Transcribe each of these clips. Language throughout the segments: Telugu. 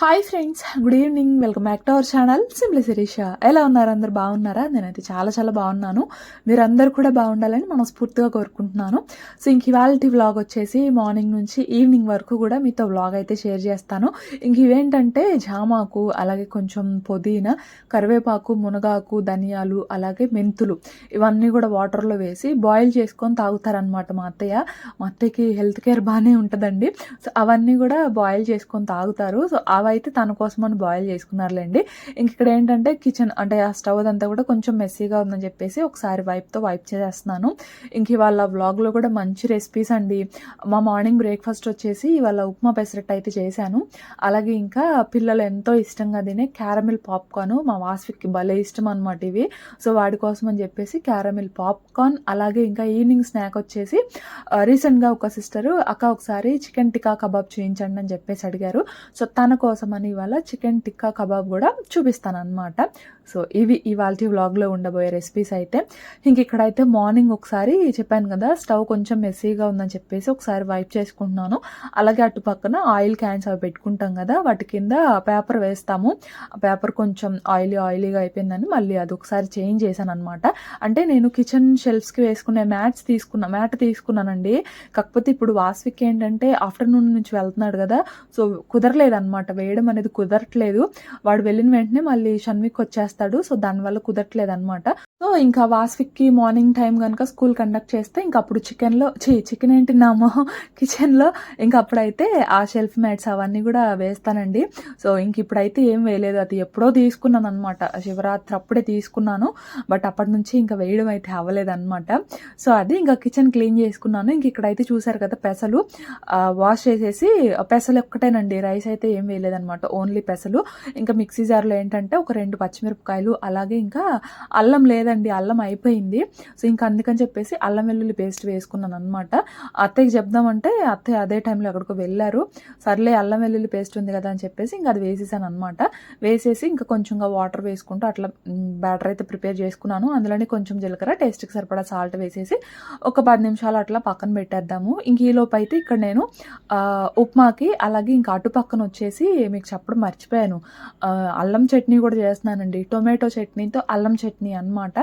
Hi friends good evening welcome back to our channel simply Sireesha ఎలా ఉన్నారు? అందరు బాగున్నారా? నేనైతే చాలా చాలా బాగున్నాను. మీరందరూ కూడా బాగుండాలని మనస్ఫూర్తిగా కోరుకుంటున్నాను. సో ఇంక ఇవాళ వ్లాగ్ వచ్చేసి మార్నింగ్ నుంచి ఈవినింగ్ వరకు కూడా మీతో వ్లాగ్ అయితే షేర్ చేస్తాను. ఇంక ఇవేంటంటే జామాకు అలాగే కొంచెం పుదీనా కరివేపాకు మునగాకు ధనియాలు అలాగే మెంతులు ఇవన్నీ కూడా వాటర్లో వేసి బాయిల్ చేసుకొని తాగుతారనమాట మా అత్తయ్య. మా అత్తయ్యకి హెల్త్ కేర్ బాగానే ఉంటుందండి. సో అవన్నీ కూడా బాయిల్ చేసుకొని తాగుతారు. సో అవైతే తన కోసం అని బాయిల్ చేసుకున్నారులేండి. ఇంక ఇక్కడ ఏంటంటే కిచెన్ అంటే ఆ స్టవ్ అదంతా కూడా కొంచెం మెస్సీగా ఉందని చెప్పేసి ఒకసారి వైప్తో వైప్ చేసేస్తున్నాను. ఇంక ఇవాళ వ్లాగ్లో కూడా మంచి రెసిపీస్ అండి. మా మార్నింగ్ బ్రేక్ఫాస్ట్ వచ్చేసి ఇవాళ ఉప్మా పెసరట్టు అయితే చేశాను. అలాగే ఇంకా పిల్లలు ఎంతో ఇష్టంగా తినే క్యారమిల్ పాప్కార్న్ మా వాస్విక్కి భలే ఇష్టం అనమాట ఇవి. సో వాడి కోసం అని చెప్పేసి క్యారమిల్ పాప్కార్న్ అలాగే ఇంకా ఈవినింగ్ స్నాక్ వచ్చేసి రీసెంట్గా ఒక సిస్టరు అక్క ఒకసారి చికెన్ టికా కబాబ్ చేయించండి అని చెప్పేసి అడిగారు. సో తన కోసం అని ఇవాళ చికెన్ టిక్కా కబాబ్ కూడా చూపిస్తాను అనమాట సో ఇవి ఇవాళ వ్లాగ్లో ఉండబోయే రెసిపీస్ అయితే. ఇంక ఇక్కడైతే మార్నింగ్ ఒకసారి చెప్పాను కదా స్టవ్ కొంచెం మెస్సీగా ఉందని చెప్పేసి ఒకసారి వైప్ చేసుకుంటున్నాను. అలాగే అటు పక్కన ఆయిల్ క్యాన్స్ అవి పెట్టుకుంటాం కదా వాటి కింద పేపర్ వేస్తాము. పేపర్ కొంచెం ఆయిలీ ఆయిలీగా అయిపోయిందని మళ్ళీ అది ఒకసారి చేంజ్ చేశాను అనమాట అంటే నేను కిచెన్ షెల్ఫ్స్కి వేసుకునే మ్యాట్స్ తీసుకున్న మ్యాట్ తీసుకున్నానండి. కాకపోతే ఇప్పుడు వాస్విక్ ఏంటంటే ఆఫ్టర్నూన్ నుంచి వెళ్తున్నాడు కదా సో కుదరలేదన్నమాట. వేయడం అనేది కుదరట్లేదు. వాడు వెళ్ళిన వెంటనే మళ్ళీ షణ్విక్ వచ్చేస్తాడు. సో దానివల్ల కుదరట్లేదు అనమాట సో ఇంకా వాస్విక్కి మార్నింగ్ టైం కనుక స్కూల్ కండక్ట్ చేస్తే ఇంకా అప్పుడు చికెన్లో చి చికెన్ ఏంటి నామో కిచెన్లో ఇంకా అప్పుడైతే ఆ షెల్ఫ్ మ్యాట్స్ అవన్నీ కూడా వేస్తానండి. సో ఇంక ఇప్పుడైతే ఏం వేయలేదు. అది ఎప్పుడో తీసుకున్నాను అనమాట శివరాత్రి అప్పుడే తీసుకున్నాను. బట్ అప్పటి నుంచి ఇంకా వేయడం అయితే అవ్వలేదు అనమాట సో అది ఇంకా కిచెన్ క్లీన్ చేసుకున్నాను. ఇంక ఇక్కడైతే చూసారు కదా పెసలు. వాష్ చేసేసి పెసలు ఒక్కటేనండి. రైస్ అయితే ఏం వేయలేదన్నమాట. ఓన్లీ పెసలు. ఇంకా మిక్సీ జార్లో ఏంటంటే ఒక రెండు పచ్చిమిరపకాయలు అలాగే ఇంకా అల్లం లేదు లేదండి అల్లం అయిపోయింది. సో ఇంకా అందుకని చెప్పేసి అల్లం వెల్లుల్లి పేస్ట్ వేసుకున్నాను అనమాట అత్తయ్యకి చెప్దామంటే అత్తయ్య అదే టైంలో ఎక్కడికో వెళ్ళారు. సర్లే అల్లం వెల్లుల్లి పేస్ట్ ఉంది కదా అని చెప్పేసి ఇంకా అది వేసేసాను అనమాట వేసేసి ఇంకా కొంచెంగా వాటర్ వేసుకుంటూ అట్లా బ్యాటర్ అయితే ప్రిపేర్ చేసుకున్నాను. అందులోనే కొంచెం జీలకర్ర టేస్ట్కి సరిపడా సాల్ట్ వేసేసి ఒక పది నిమిషాలు అట్లా పక్కన పెట్టేద్దాము. ఇంక ఈలోపు అయితే ఇక్కడ నేను ఉప్మాకి అలాగే ఇంకా అటు పక్కన వచ్చేసి మీకు చెప్పడం మర్చిపోయాను. అల్లం చట్నీ కూడా చేస్తున్నానండి. టొమాటో చట్నీతో అల్లం చట్నీ అనమాట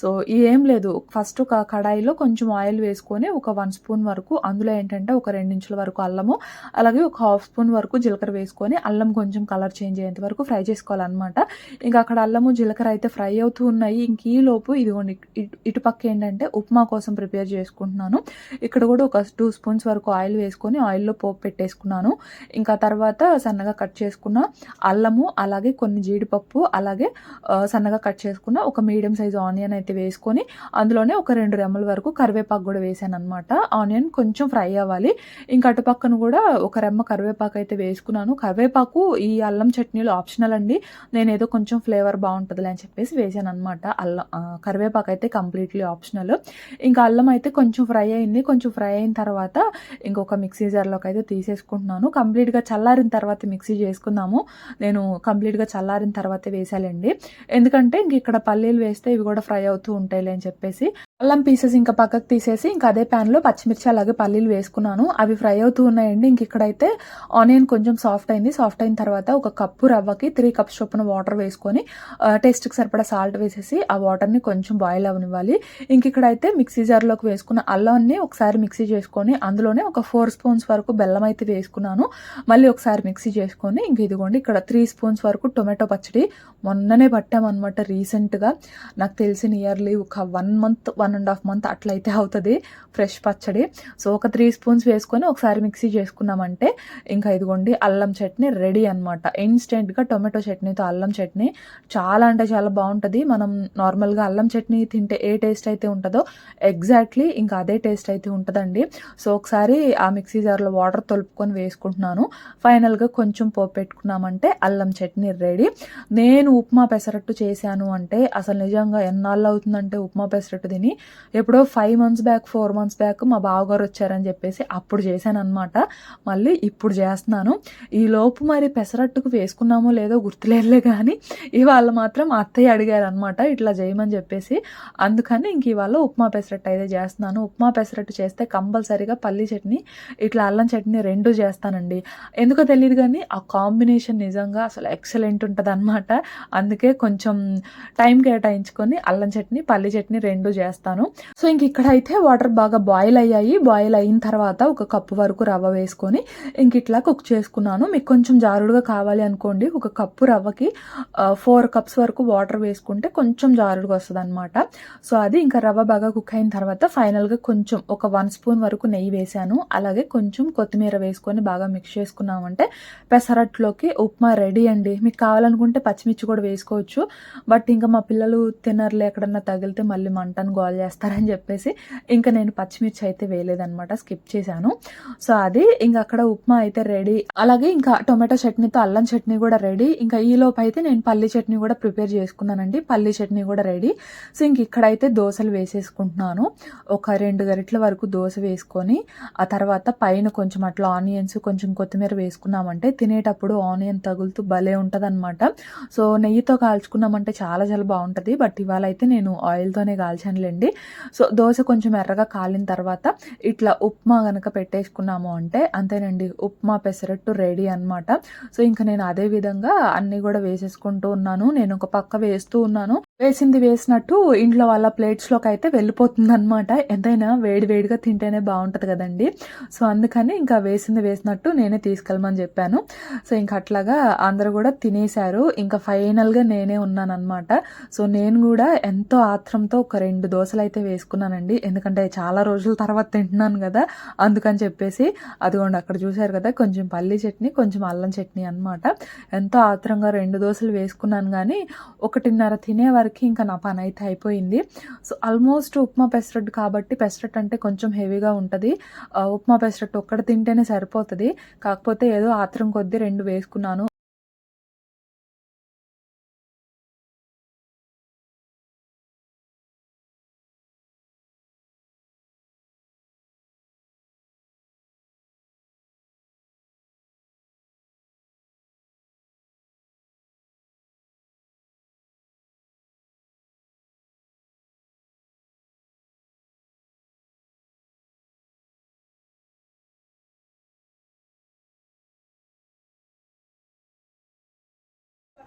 సో ఏం లేదు. ఫస్ట్ ఒక కడాయిలో కొంచెం ఆయిల్ వేసుకొని ఒక వన్ స్పూన్ వరకు అందులో ఏంటంటే ఒక రెండించుల వరకు అల్లము అలాగే ఒక హాఫ్ స్పూన్ వరకు జీలకర్ర వేసుకొని అల్లం కొంచెం కలర్ చేంజ్ అయ్యేంత వరకు ఫ్రై చేసుకోవాలన్నమాట. ఇంకా అక్కడ అల్లము జీలకర్ర అయితే ఫ్రై అవుతూ ఉన్నాయి. ఇంక ఈ లోపు ఇదిగోండి ఇటు పక్క ఏంటంటే ఉప్మా కోసం ప్రిపేర్ చేసుకుంటున్నాను. ఇక్కడ కూడా ఒక టూ స్పూన్స్ వరకు ఆయిల్ వేసుకొని ఆయిల్లో పోపు పెట్టేసుకున్నాను. ఇంకా తర్వాత సన్నగా కట్ చేసుకున్న అల్లము అలాగే కొన్ని జీడిపప్పు అలాగే సన్నగా కట్ చేసుకున్న ఒక మీడియం సైజ్ ఆనియన్ అయితే వేసుకొని అందులోనే ఒక రెండు రెమ్మల వరకు కరివేపాకు కూడా వేసాను అనమాట ఆనియన్ కొంచెం ఫ్రై అవ్వాలి. ఇంకా అటుపక్కన కూడా ఒక రెమ్మ కరివేపాకు అయితే వేసుకున్నాను. కరివేపాకు ఈ అల్లం చట్నీలు ఆప్షనల్ అండి. నేను ఏదో కొంచెం ఫ్లేవర్ బాగుంటుంది అని చెప్పేసి వేసాను అనమాట అల్లం కరివేపాకు అయితే కంప్లీట్లీ ఆప్షనల్. ఇంకా అల్లం అయితే కొంచెం ఫ్రై అయింది. కొంచెం ఫ్రై అయిన తర్వాత ఇంకొక మిక్సీ జార్లోకి అయితే తీసేసుకుంటున్నాను. కంప్లీట్గా చల్లారిన తర్వాత మిక్సీ చేసుకుందాము. నేను కంప్లీట్గా చల్లారిన తర్వాత వేసాలండి. ఎందుకంటే ఇంక ఇక్కడ పల్లీలు వేస్తే ఇవి కూడా ఫ్రై అవుతూ ఉంటాయిలే అని చెప్పేసి అల్లం పీసెస్ ఇంకా పక్కకు తీసేసి ఇంకా అదే ప్యాన్లో పచ్చిమిర్చి అలాగే పల్లీలు వేసుకున్నాను. అవి ఫ్రై అవుతూ ఉన్నాయండి. ఇంక ఇక్కడైతే ఆనియన్ కొంచెం సాఫ్ట్ అయింది. సాఫ్ట్ అయిన తర్వాత ఒక కప్పు రవ్వకి త్రీ కప్స్ చొప్పున వాటర్ వేసుకొని టేస్ట్కి సరిపడా సాల్ట్ వేసేసి ఆ వాటర్ని కొంచెం బాయిల్ అవనివ్వాలి. ఇంక ఇక్కడైతే మిక్సీ జార్లోకి వేసుకున్న అల్లాన్ని ఒకసారి మిక్సీ చేసుకొని అందులోనే ఒక ఫోర్ స్పూన్స్ వరకు బెల్లం అయితే వేసుకున్నాను. మళ్ళీ ఒకసారి మిక్సీ చేసుకొని ఇంక ఇదిగోండి ఇక్కడ త్రీ స్పూన్స్ వరకు టొమాటో పచ్చడి మొన్ననే పట్టామన్నమాట రీసెంట్గా. నాకు తెలిసిన ఇయర్లీ ఒక one month one and half month అట్లయితే అవుతుంది ఫ్రెష్ పచ్చడి. సో ఒక త్రీ స్పూన్స్ వేసుకొని ఒకసారి మిక్సీ చేసుకున్నామంటే ఇంకా ఇదిగోండి అల్లం చట్నీ రెడీ అనమాట ఇన్స్టెంట్గా టొమాటో చట్నీతో అల్లం చట్నీ చాలా అంటే చాలా బాగుంటుంది. మనం నార్మల్గా అల్లం చట్నీ తింటే ఏ టేస్ట్ అయితే ఉంటుందో ఎగ్జాక్ట్లీ ఇంకా అదే టేస్ట్ అయితే ఉంటుందండి. సో ఒకసారి ఆ మిక్సీ జార్లో వాటర్ తొలుపుకొని వేసుకుంటున్నాను. ఫైనల్గా కొంచెం పోపు పెట్టుకున్నామంటే అల్లం చట్నీ రెడీ నేను ఉప్మా పెసరట్టు చేశాను అంటే అసలు నిజంగా ఎన్నాళ్ళు అవుతుందంటే ఉప్మా పెసరట్టు తిని ఎప్పుడో five months back four months back మా బావగారు వచ్చారని చెప్పేసి అప్పుడు చేశాను అనమాట మళ్ళీ ఇప్పుడు చేస్తున్నాను. ఈ లోపు మరి పెసరట్టుకు వేసుకున్నామో లేదో గుర్తులేదులే కానీ ఇవాళ మాత్రం అత్తయ్య అడిగారు అనమాట ఇట్లా చేయమని చెప్పేసి. అందుకని ఇంక ఇవాళ ఉప్మా పెసరట్టు అయితే చేస్తున్నాను. ఉప్మా పెసరట్టు చేస్తే కంపల్సరీగా పల్లి చట్నీ ఇట్లా అల్లం చట్నీ రెండు చేస్తానండి. ఎందుకో తెలియదు కానీ ఆ కాంబినేషన్ నిజంగా అసలు ఎక్సలెంట్ ఉంటుంది అనమాట అందుకే కొంచెం టైం కేటాయించుకొని అల్లం చట్నీ పల్లి చట్నీ రెండు చేస్తాను. సో ఇంక ఇక్కడ అయితే వాటర్ బాగా బాయిల్ అయ్యాయి. బాయిల్ అయిన తర్వాత ఒక కప్పు వరకు రవ్వ వేసుకొని ఇంక ఇట్లా కుక్ చేసుకున్నాను. మీకు కొంచెం జారుడుగా కావాలి అనుకోండి. ఒక కప్పు రవ్వకి ఫోర్ కప్స్ వరకు వాటర్ వేసుకుంటే కొంచెం జారుడుగా వస్తుంది అనమాట సో అది ఇంకా రవ్వ బాగా కుక్ అయిన తర్వాత ఫైనల్గా కొంచెం ఒక వన్ స్పూన్ వరకు నెయ్యి వేసాను. అలాగే కొంచెం కొత్తిమీర వేసుకొని బాగా మిక్స్ చేసుకున్నామంటే పెసరట్లోకి ఉప్మా రెడీ అండి. మీకు కావాలనుకుంటే పచ్చిమిర్చి కూడా వేసుకోవచ్చు. బట్ ఇంకా మా పిల్లలు తిన చిన్నర్లు ఎక్కడన్నా తగిలితే మళ్ళీ మంటను గోల్ చేస్తారని చెప్పేసి ఇంకా నేను పచ్చిమిర్చి అయితే వేయలేదనమాట స్కిప్ చేశాను. సో అది ఇంకా అక్కడ ఉప్మా అయితే రెడీ. అలాగే ఇంకా టొమాటో చట్నీతో అల్లం చట్నీ కూడా రెడీ. ఇంకా ఈ లోపు అయితే నేను పల్లి చట్నీ కూడా ప్రిపేర్ చేసుకున్నానండి. పల్లి చట్నీ కూడా రెడీ. సో ఇంక ఇక్కడైతే దోశలు వేసేసుకుంటున్నాను. ఒక రెండు గరిటల వరకు దోశ వేసుకొని ఆ తర్వాత పైన కొంచెం అట్లా ఆనియన్స్ కొంచెం కొత్తిమీర వేసుకున్నామంటే తినేటప్పుడు ఆనియన్ తగులుతూ భలే ఉంటుంది సో నెయ్యితో కాల్చుకున్నామంటే చాలా చాలా బాగుంటుంది. బట్ ఇవాళ అయితే నేను ఆయిల్తోనే కాల్చానులేండి. సో దోశ కొంచెం ఎర్రగా కాలిన తర్వాత ఇట్లా ఉప్మా కనుక పెట్టేసుకున్నాము అంటే అంతేనండి ఉప్మా పెసరట్టు రెడీ అన్నమాట. సో ఇంకా నేను అదే విధంగా అన్నీ కూడా వేసేసుకుంటూ ఉన్నాను. నేను ఒక పక్క వేస్తూ ఉన్నాను. వేసింది వేసినట్టు ఇంట్లో వాళ్ళ ప్లేట్స్లోకి అయితే వెళ్ళిపోతుంది అనమాట ఎంతైనా వేడి వేడిగా తింటేనే బాగుంటుంది కదండి. సో అందుకని ఇంకా వేసింది వేసినట్టు నేనే తీసుకెళ్ళమని చెప్పాను. సో ఇంకా అట్లాగా అందరూ కూడా తినేశారు. ఇంకా ఫైనల్గా నేనే ఉన్నాను అనమాట సో నేను కూడా ఎంతో ఆత్రంతో ఒక రెండు దోశలు అయితే వేసుకున్నానండి. ఎందుకంటే చాలా రోజుల తర్వాత తింటున్నాను కదా. అందుకని చెప్పేసి అదిగోండి అక్కడ చూశారు కదా కొంచెం పల్లి చట్నీ కొంచెం అల్లం చట్నీ అనమాట ఎంతో ఆత్రంగా రెండు దోశలు వేసుకున్నాను కానీ ఒకటిన్నర తినే వరకు ఇంకా నా పని అయితే అయిపోయింది. సో ఆల్మోస్ట్ ఉప్మా పెసరట్టు కాబట్టి పెసరట్టు అంటే కొంచెం హెవీగా ఉంటుంది. ఉప్మా పెసరట్టు ఒక్కటి తింటేనే సరిపోతుంది. కాకపోతే ఏదో ఆత్రం కొద్దీ రెండు వేసుకున్నాను.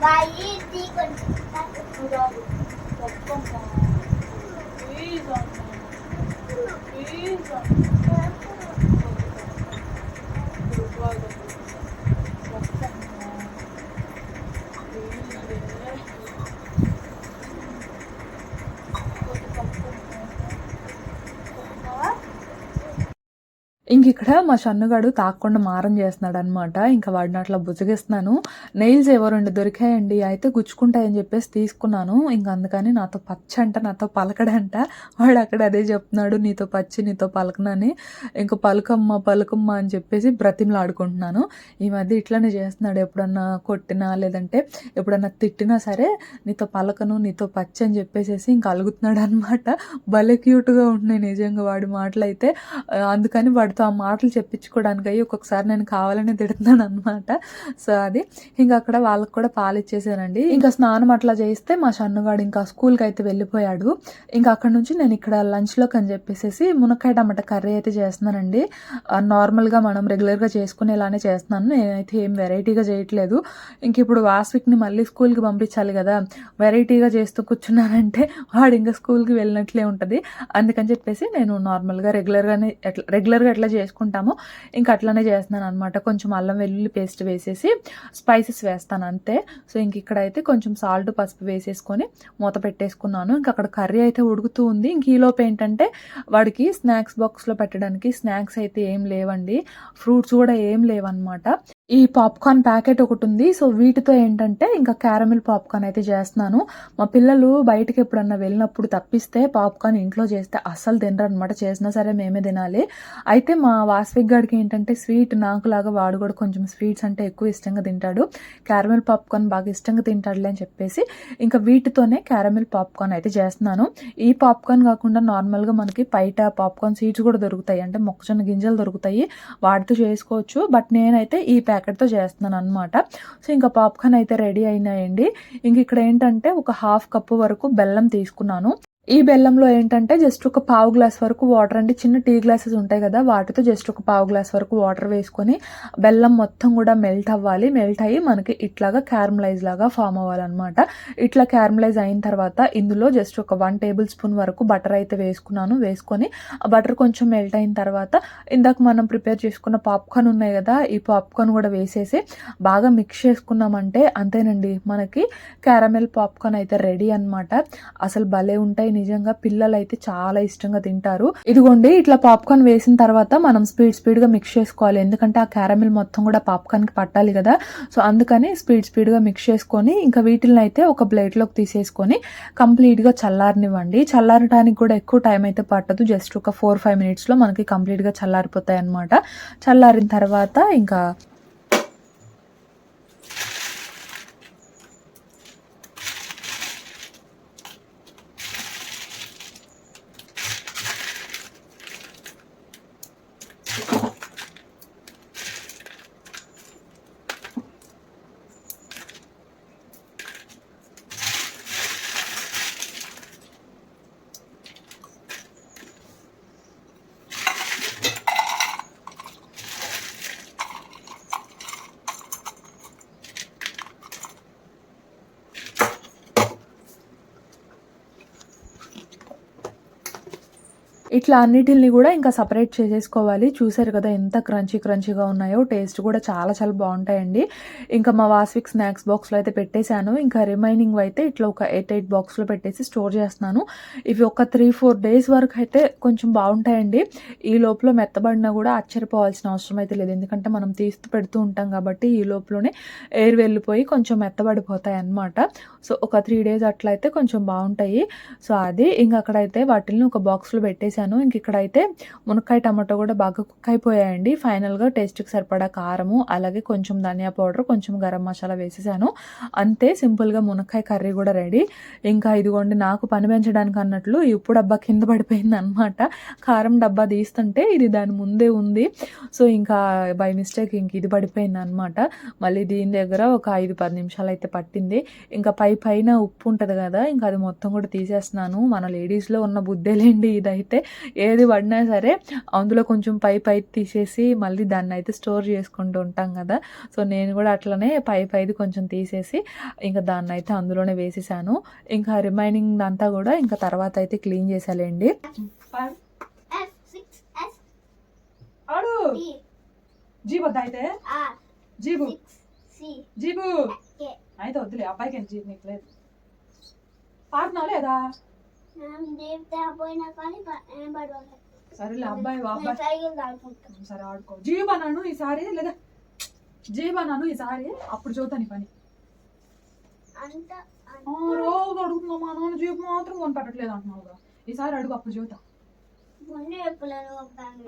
బాయి టీ కొంచెం ఇంక ఇక్కడ మా షన్నుగాడు తాకుండా మారం చేస్తున్నాడు అనమాట ఇంకా వాడిని అట్లా బుజగిస్తున్నాను నెయిల్స్ ఎవరు రెండు దొరికాయండి. అయితే గుచ్చుకుంటాయని చెప్పేసి తీసుకున్నాను. ఇంక అందుకని నాతో పచ్చ అంట నాతో పలకడంట. వాడు అక్కడ అదే చెప్తున్నాడు నీతో పచ్చి నీతో పలకనని ఇంక పలకమ్మ పలకమ్మ అని చెప్పేసి బ్రతిమలాడుకుంటున్నాను. ఈ మధ్య ఇట్లానే చేస్తున్నాడు. ఎప్పుడన్నా కొట్టినా లేదంటే ఎప్పుడన్నా తిట్టినా సరే నీతో పలకను నీతో పచ్చి అని చెప్పేసేసి ఇంక అలుగుతున్నాడు అనమాట భలే క్యూట్గా ఉంటున్నాయి నిజంగా వాడి మాటలు అయితే అందుకని వాడితో ఆ మాటలు చెప్పించుకోవడానికి అయ్యి ఒక్కొక్కసారి నేను కావాలని తిడుతున్నాను అనమాట సో అది. ఇంకా అక్కడ వాళ్ళకి కూడా పాలు ఇచ్చేసానండి. ఇంకా స్నానం అట్లా చేస్తే మా షన్నుగాడు ఇంకా స్కూల్కి అయితే వెళ్ళిపోయాడు. ఇంకా అక్కడ నుంచి నేను ఇక్కడ లంచ్లోకి అని చెప్పేసి మునక్కాయ టమాటా కర్రీ అయితే చేస్తున్నానండి. నార్మల్గా మనం రెగ్యులర్గా చేసుకునేలానే చేస్తున్నాను. నేనైతే ఏం వెరైటీగా చేయట్లేదు. ఇంక ఇప్పుడు వాస్విక్ని మళ్ళీ స్కూల్కి పంపించాలి కదా. వెరైటీగా చేస్తూ కూర్చున్నానంటే వాడు ఇంకా స్కూల్కి వెళ్ళినట్లే ఉంటుంది. అందుకని చెప్పేసి నేను నార్మల్గా రెగ్యులర్గానే ఎట్లా రెగ్యులర్గా ఎట్లా చేసుకుంటాను చేసుకుంటామో ఇంకా అట్లనే చేస్తున్నాను అనమాట కొంచెం అల్లం వెల్లుల్లి పేస్ట్ వేసేసి స్పైసెస్ వేస్తాను అంతే. సో ఇంక ఇక్కడైతే కొంచెం సాల్ట్ పసుపు వేసేసుకొని మూత పెట్టేసుకున్నాను. ఇంక అక్కడ కర్రీ అయితే ఉడుకుతూ ఉంది. ఇంక ఈలోపు ఏంటంటే వాడికి స్నాక్స్ బాక్స్లో పెట్టడానికి స్నాక్స్ అయితే ఏం లేవండి. ఫ్రూట్స్ కూడా ఏం లేవన్నమాట. ఈ పాప్కార్న్ ప్యాకెట్ ఒకటి ఉంది సో వీటితో ఏంటంటే ఇంకా క్యారమిల్ పాప్కార్న్ అయితే చేస్తున్నాను. మా పిల్లలు బయటకి ఎప్పుడన్నా వెళ్ళినప్పుడు తప్పిస్తే పాప్కార్న్ ఇంట్లో చేస్తే అస్సలు తినరు అనమాట చేసినా సరే మేమే తినాలి. అయితే మా వాస్విక్ గడికి ఏంటంటే స్వీట్ నాకులాగా వాడు కూడా కొంచెం స్వీట్స్ అంటే ఎక్కువ ఇష్టంగా తింటాడు. క్యారమిల్ పాప్కార్న్ బాగా ఇష్టంగా తింటాడులే అని చెప్పేసి ఇంకా వీటితోనే క్యారమిల్ పాప్కార్న్ అయితే చేస్తున్నాను. ఈ పాప్కార్న్ కాకుండా నార్మల్గా మనకి బయట పాప్కార్న్ సీడ్స్ కూడా దొరుకుతాయి. అంటే మొక్కజొన్న గింజలు దొరుకుతాయి. వాటితో చేసుకోవచ్చు. బట్ నేనైతే ఈ ప్యాకెట్తో చేస్తున్నాను అనమాట సో ఇంకా పాప్కార్న్ అయితే రెడీ అయినాయండి. ఇంక ఇక్కడ ఏంటంటే ఒక హాఫ్ కప్పు వరకు బెల్లం తీసుకున్నాను. ఈ బెల్లంలో ఏంటంటే జస్ట్ ఒక పావు గ్లాస్ వరకు వాటర్ అంటే చిన్న టీ గ్లాసెస్ ఉంటాయి కదా వాటితో జస్ట్ ఒక పావు గ్లాస్ వరకు వాటర్ వేసుకొని బెల్లం మొత్తం కూడా మెల్ట్ అవ్వాలి. మెల్ట్ అయ్యి మనకి ఇట్లాగా క్యారమలైజ్ లాగా ఫామ్ అవ్వాలన్నమాట. ఇట్లా క్యారమలైజ్ అయిన తర్వాత ఇందులో జస్ట్ ఒక వన్ టేబుల్ స్పూన్ వరకు బటర్ అయితే వేసుకున్నాను. వేసుకొని ఆ బటర్ కొంచెం మెల్ట్ అయిన తర్వాత ఇందాక మనం ప్రిపేర్ చేసుకున్న పాప్కార్న్ ఉన్నాయి కదా ఈ పాప్కార్న్ కూడా వేసేసి బాగా మిక్స్ చేసుకున్నామంటే అంతేనండి. మనకి క్యారమెల్ పాప్కార్న్ అయితే రెడీ అన్నమాట. అసలు భలే ఉంటాయి నిజంగా పిల్లలు అయితే చాలా ఇష్టంగా తింటారు. ఇదిగోండి ఇట్లా పాప్కార్న్ వేసిన తర్వాత మనం స్పీడ్ స్పీడ్గా మిక్స్ చేసుకోవాలి. ఎందుకంటే ఆ క్యారమిల్ మొత్తం కూడా పాప్కార్న్కి పట్టాలి కదా. సో అందుకని స్పీడ్ స్పీడ్గా మిక్స్ చేసుకొని ఇంకా వీటిని అయితే ఒక ప్లేట్లోకి తీసేసుకొని కంప్లీట్గా చల్లారనివ్వండి. చల్లారడానికి కూడా ఎక్కువ టైం అయితే పట్టదు. జస్ట్ ఒక ఫోర్ ఫైవ్ మినిట్స్లో మనకి కంప్లీట్గా చల్లారిపోతాయి అన్నమాట చల్లారిన తర్వాత ఇంకా ఇట్లా అన్నిటిని కూడా ఇంకా సపరేట్ చేసేసుకోవాలి. చూసారు కదా ఎంత క్రంచీ క్రంచీగా ఉన్నాయో. టేస్ట్ కూడా చాలా చాలా బాగుంటాయండి. ఇంకా మా వాస్విక్ స్నాక్స్ బాక్స్లో అయితే పెట్టేశాను. ఇంకా రిమైనింగ్ అయితే ఇట్లా ఒక ఎయిట్ ఎయిట్ బాక్స్లో పెట్టేసి స్టోర్ చేస్తున్నాను. ఇవి ఒక త్రీ ఫోర్ డేస్ వరకు అయితే కొంచెం బాగుంటాయండి. ఈ లోపల మెత్తబడినా కూడా ఆశ్చర్యపోవాల్సిన అవసరం అయితే లేదు. ఎందుకంటే మనం తీస్తూ పెడుతూ ఉంటాం కాబట్టి ఈ లోపలనే ఎయిర్ వెళ్ళిపోయి కొంచెం మెత్తబడిపోతాయి అన్నమాట. సో ఒక త్రీ డేస్ అట్లయితే కొంచెం బాగుంటాయి. సో అది. ఇంకా అక్కడైతే వాటిని ఒక బాక్స్లో పెట్టేశాను. ఇంక ఇక్కడైతే మునక్కాయ టమాటో కూడా బాగా కుక్ అయిపోయాయండి. ఫైనల్గా టేస్ట్కి సరిపడా కారము అలాగే కొంచెం ధనియా పౌడర్ కొంచెం గరం మసాలా వేసేసాను. అంతే సింపుల్గా మునక్కాయ కర్రీ కూడా రెడీ. ఇంకా ఇదిగోండి నాకు పని పెంచడానికి అన్నట్లు ఇప్పుడు డబ్బా కింద పడిపోయింది అనమాట కారం డబ్బా తీస్తుంటే ఇది దాని ముందే ఉంది. సో ఇంకా బై మిస్టేక్ ఇంక ఇది పడిపోయింది అనమాట మళ్ళీ దీని దగ్గర ఒక ఐదు పది నిమిషాలు అయితే పట్టింది. ఇంకా పై పైన ఉప్పు ఉంటుంది కదా ఇంకా అది మొత్తం కూడా తీసేస్తున్నాను. మన లేడీస్లో ఉన్న బుద్ధేలేండి ఇదైతే. ఏది పడినా సరే అందులో కొంచెం పై పై తీసేసి మళ్ళీ దాన్ని అయితే స్టోర్ చేసుకుంటూ ఉంటాం కదా. సో నేను కూడా అట్లనే పై పైది కొంచెం తీసేసి ఇంకా దాన్ని అయితే అందులోనే వేసేసాను. ఇంకా రిమైనింగ్ అంతా కూడా ఇంకా తర్వాత అయితే క్లీన్ D జీబు వద్దా అయితే? జీబు. జీబు. వద్దులే అబ్బాయికి జీబు నీకు లేదు. పాడుతున్నావు లేదా? సరేలే అబ్బాయి అబ్బాయి సరే ఆడుకో. జీవనాను ఈసారి లేదా? జీవనాను ఈసారి అప్పుడు చూద్దాం నీ పని. రోజు అడుగుతున్నావు మా నాన్న జీపు మాత్రం కొని పెట్టట్లేదు అంటున్నావుగా. ఈసారి అడుగు అప్పుడు చూద్దాం.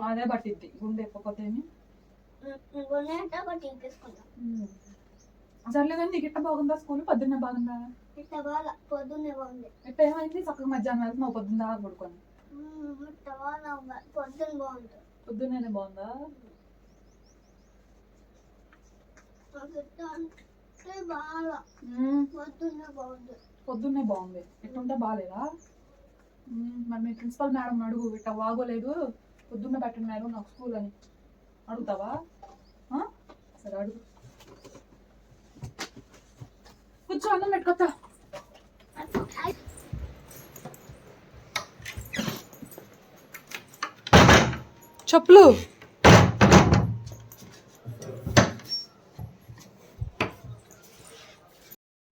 అదే పట్టిద్ది. గుండె ఎప్పకపోతే. సర్లే కానీ నీకు ఇట్ట బాగుందా? స్కూల్? పొద్దున్నే బాగుందా? పొద్దున్నే బాగుంది ఇట్ట ఏమైంది? చక్కగా మధ్యాహ్నం వెళ్తున్నావు పొద్దున్న దాకా పడుకొని. మ్మ్, ఇట్ట బాగా ఉంది. పొద్దున్న బాగుంది పొద్దున్నే బాగుందా. ఎట్టుంటే బాగాలేదా మరి మీ ప్రిన్సిపల్ మేడం అడుగు ఇట్ట బాగోలేదు పొద్దున్న పెట్టండి మేడం నాకు స్కూల్ అని. అడుగుతావా? సరే అడుగు. కూర్చో అన్నం పెట్టుకొస్తా చెప్పులు.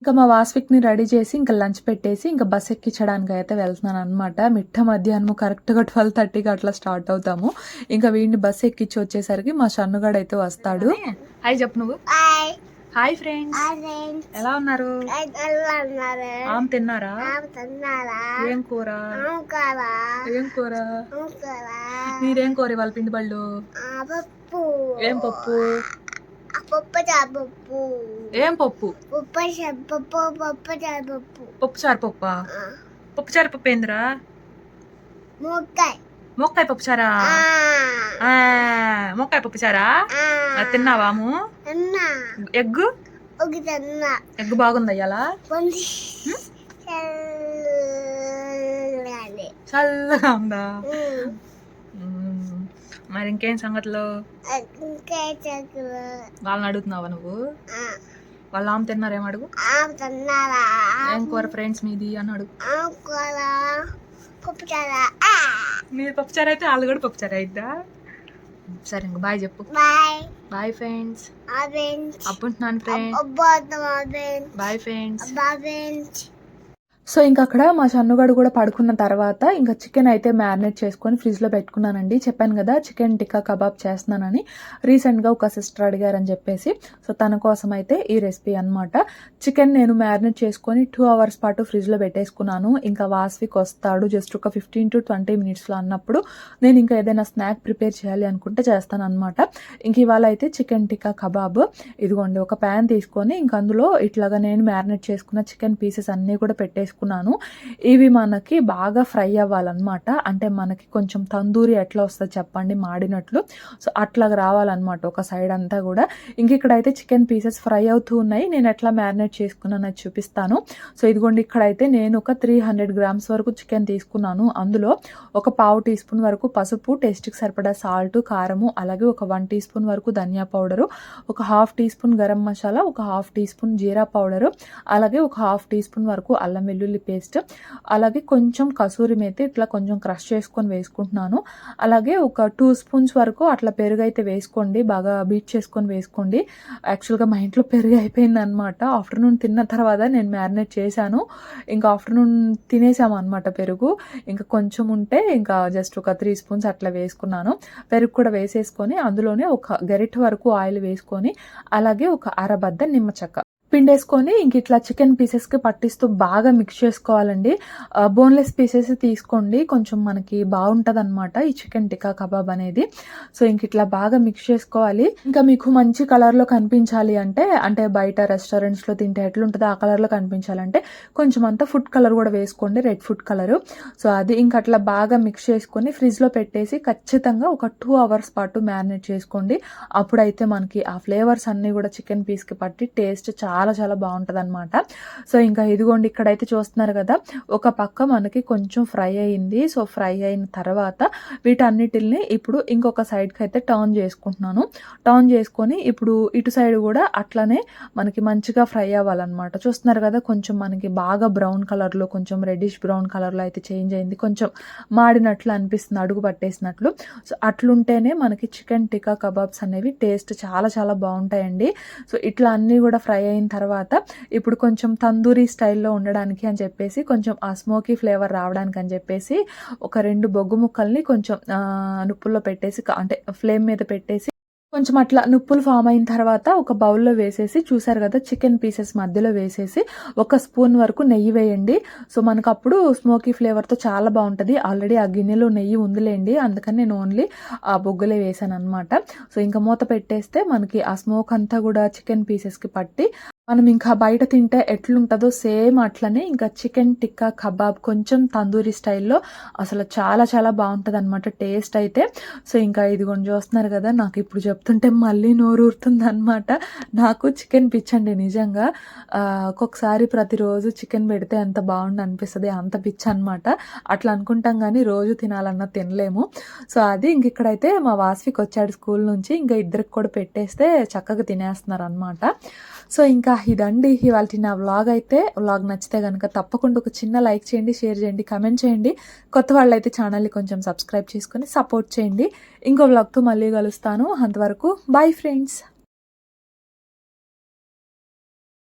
ఇంకా మా వాస్విక్ని రెడీ చేసి ఇంకా లంచ్ పెట్టేసి ఇంకా బస్ ఎక్కించడానికి అయితే వెళ్తున్నాను అనమాట మిట్ట మధ్యాహ్నం కరెక్ట్గా ట్వెల్వ్ థర్టీకి అట్లా స్టార్ట్ అవుతాము. ఇంకా వీడిని బస్ ఎక్కించి వచ్చేసరికి మా షన్నుగాడు అయితే వస్తాడు. హాయ్ చెప్పు నువ్వు. హాయ్ ఫ్రెండ్స్ ఎలా ఉన్నారు? ఆమ్ తిన్నారా? తిన్నారా? ఏం కూర? ఏం కూర? మీరేం కూర వాళ్ళ పిండి బళ్ళు? పప్పు. ఏం పప్పు? పప్పు చాపప్పు ఏం పప్పు? పప్పు పప్పు చారు పప్పా. పప్పు చారు పప్పు? ఏందిరా? ముక్కాయ్ మొక్కాయ పప్పు చారా ఆ, మొక్కాయ పప్పు చారా అది తిన్నావాము ఎగ్ ఎగ్ బాగుంది అయ్యాలా చల్లగా ఉందా. మరి ఇంకేం సంగతులు? వాళ్ళని అడుగుతున్నావా నువ్వు? వాళ్ళ ఆమె తిన్నారేం అడుగు. తిన్నారా? ఏం కూర ఫ్రెండ్స్ మీది అని అడుగు. మీరు పప్పుచారు అయితే వాళ్ళు కూడా పప్పుచారు అయిద్దా? సరే ఇంక బాయ్ చెప్పు. బాయ్. Bye friends. అప్పుంటున్నాను ఫ్రెండ్. అబ్బాదం ఆరెంజ్ బాయ్ ఫ్రెండ్స్. సో ఇంక అక్కడ మా సన్నుగాడు కూడా పడుకున్న తర్వాత ఇంకా చికెన్ అయితే మ్యారినేట్ చేసుకొని ఫ్రిడ్జ్లో పెట్టుకున్నానండి. చెప్పాను కదా చికెన్ టిక్కా కబాబ్ చేస్తున్నానని రీసెంట్గా ఒక సిస్టర్ అడిగారని చెప్పేసి. సో తన కోసం అయితే ఈ రెసిపీ అన్నమాట. చికెన్ నేను మ్యారినేట్ చేసుకొని టూ అవర్స్ పాటు ఫ్రిడ్జ్లో పెట్టేసుకున్నాను. ఇంకా వాస్విక్ వస్తాడు జస్ట్ ఒక ఫిఫ్టీన్ టు ట్వంటీ మినిట్స్లో అన్నప్పుడు నేను ఇంకా ఏదైనా స్నాక్ ప్రిపేర్ చేయాలి అనుకుంటే చేస్తాను అనమాట ఇంక ఇవాళ అయితే చికెన్ టిక్కా కబాబ్ ఇదిగోండి ఒక ప్యాన్ తీసుకొని ఇంక అందులో ఇట్లాగా నేను మ్యారినేట్ చేసుకున్న చికెన్ పీసెస్ అన్నీ కూడా తీసుకున్నాను. ఇవి మనకి బాగా ఫ్రై అవ్వాలన్నమాట. అంటే మనకి కొంచెం తందూరి ఎట్లా వస్తుంది చెప్పండి మాడినట్లు. సో అట్లా రావాలన్నమాట ఒక సైడ్ అంతా కూడా. ఇంక ఇక్కడైతే చికెన్ పీసెస్ ఫ్రై అవుతూ ఉన్నాయి. నేను ఎట్లా మ్యారినేట్ చేసుకున్నానో చూపిస్తాను. సో ఇదిగోండి ఇక్కడైతే నేను ఒక త్రీ హండ్రెడ్ గ్రామ్స్ వరకు చికెన్ తీసుకున్నాను. అందులో ఒక పావు టీ స్పూన్ వరకు పసుపు టేస్ట్కి సరిపడా సాల్ట్ కారము అలాగే ఒక వన్ టీ స్పూన్ వరకు ధనియా పౌడరు ఒక half teaspoon garam masala ఒక హాఫ్ టీ స్పూన్ జీరా పౌడరు అలాగే ఒక హాఫ్ టీ స్పూన్ వరకు అల్లం వెల్లుల్లి పేస్ట్ అలాగే కొంచెం కసూరి మేతి ఇట్లా కొంచెం క్రష్ చేసుకొని వేసుకుంటున్నాను. అలాగే ఒక టూ స్పూన్స్ వరకు అట్లా పెరుగు అయితే వేసుకోండి బాగా బీట్ చేసుకొని వేసుకోండి. యాక్చువల్గా మా ఇంట్లో పెరుగు అయిపోయింది అనమాట ఆఫ్టర్నూన్ తిన్న తర్వాత నేను మ్యారినేట్ చేశాను. ఇంకా ఆఫ్టర్నూన్ తినేసాము అనమాట పెరుగు. ఇంకా కొంచెం ఉంటే ఇంకా జస్ట్ ఒక త్రీ స్పూన్స్ అట్లా వేసుకున్నాను. పెరుగు కూడా వేసేసుకొని అందులోనే ఒక గరిట వరకు ఆయిల్ వేసుకొని అలాగే ఒక అరబద్ద నిమ్మ చెక్క. పిండేసుకొని ఇంక ఇట్లా చికెన్ పీసెస్కి పట్టిస్తూ బాగా మిక్స్ చేసుకోవాలండి. బోన్లెస్ పీసెస్ తీసుకోండి. కొంచెం మనకి బాగుంటుంది అనమాట ఈ చికెన్ టిక్కా కబాబ్ అనేది. సో ఇంక ఇట్లా బాగా మిక్స్ చేసుకోవాలి. ఇంకా మీకు మంచి కలర్లో కనిపించాలి అంటే అంటే బయట రెస్టారెంట్స్లో తింటే ఎట్లుంటుందో ఆ కలర్లో కనిపించాలంటే కొంచెం అంతా ఫుడ్ కలర్ కూడా వేసుకోండి. రెడ్ ఫుడ్ కలర్ సో అది ఇంక అట్లా బాగా మిక్స్ చేసుకొని ఫ్రిడ్జ్లో పెట్టేసి ఖచ్చితంగా ఒక టూ అవర్స్ పాటు మ్యారినేట్ చేసుకోండి. అప్పుడైతే మనకి ఆ ఫ్లేవర్స్ అన్నీ కూడా చికెన్ పీస్కి పట్టి టేస్ట్ చాలా చాలా బాగుంటుంది అనమాట సో ఇంకా ఇదిగోండి ఇక్కడైతే చూస్తున్నారు కదా ఒక పక్క మనకి కొంచెం ఫ్రై అయింది. సో ఫ్రై అయిన తర్వాత వీటన్నిటిని ఇప్పుడు ఇంకొక సైడ్కి అయితే టర్న్ చేసుకుంటున్నాను. టర్న్ చేసుకొని ఇప్పుడు ఇటు సైడ్ కూడా అట్లనే మనకి మంచిగా ఫ్రై అవ్వాలన్నమాట. చూస్తున్నారు కదా కొంచెం మనకి బాగా బ్రౌన్ కలర్లో కొంచెం రెడ్డిష్ బ్రౌన్ కలర్లో అయితే చేంజ్ అయింది. కొంచెం మాడినట్లు అనిపిస్తుంది అడుగు పట్టేసినట్లు. సో అట్లుంటేనే మనకి చికెన్ టిక్కా కబాబ్స్ అనేవి టేస్ట్ చాలా చాలా బాగుంటాయండి. సో ఇట్లా అన్నీ కూడా ఫ్రై అయిన తర్వాత ఇప్పుడు కొంచెం తందూరి స్టైల్లో ఉండడానికి అని చెప్పేసి కొంచెం ఆ స్మోకీ ఫ్లేవర్ రావడానికి అని చెప్పేసి ఒక రెండు బొగ్గు ముక్కల్ని కొంచెం నుప్పుల్లో పెట్టేసి అంటే ఫ్లేమ్ మీద పెట్టేసి కొంచెం అట్లా నుప్పులు ఫామ్ అయిన తర్వాత ఒక బౌల్లో వేసేసి చూసారు కదా చికెన్ పీసెస్ మధ్యలో వేసేసి ఒక స్పూన్ వరకు నెయ్యి వేయండి. సో మనకు అప్పుడు స్మోకీ ఫ్లేవర్తో చాలా బాగుంటుంది. ఆల్రెడీ ఆ గిన్నెలో నెయ్యి ఉందిలేండి. అందుకని నేను ఓన్లీ ఆ బొగ్గులే వేసాను అనమాట సో ఇంకా మూత పెట్టేస్తే మనకి ఆ స్మోక్ అంతా కూడా చికెన్ పీసెస్కి పట్టి మనం ఇంకా బయట తింటే ఎట్లుంటుందో సేమ్ అట్లనే ఇంకా చికెన్ టిక్కా కబాబ్ కొంచెం తందూరి స్టైల్లో అసలు చాలా చాలా బాగుంటుంది అనమాట టేస్ట్ అయితే. సో ఇంకా ఇదిగోండి చూస్తున్నారు కదా నాకు ఇప్పుడు చెప్తుంటే మళ్ళీ నోరూరుతుంది అనమాట నాకు చికెన్ పిచ్చండి నిజంగా. ఒక్కొక్కసారి ప్రతిరోజు చికెన్ పెడితే ఎంత బాగుండు అనిపిస్తుంది అంత పిచ్చి అనమాట అట్లా అనుకుంటాం కానీ రోజు తినాలన్నా తినలేము. సో అది ఇంక ఇక్కడైతే మా వాస్విక్ వచ్చాడు స్కూల్ నుంచి ఇంకా ఇద్దరికి కూడా పెట్టేస్తే చక్కగా తినేస్తున్నారు అనమాట సో ఇంకా ఇదండి ఇవాళ నా వ్లాగ్ అయితే. వ్లాగ్ నచ్చితే కనుక తప్పకుండా ఒక చిన్న లైక్ చేయండి షేర్ చేయండి కమెంట్ చేయండి. కొత్త వాళ్ళు అయితే ఛానల్ని కొంచెం సబ్స్క్రైబ్ చేసుకొని సపోర్ట్ చేయండి. ఇంకో వ్లాగ్తో మళ్ళీ కలుస్తాను. అంతవరకు బాయ్ ఫ్రెండ్స్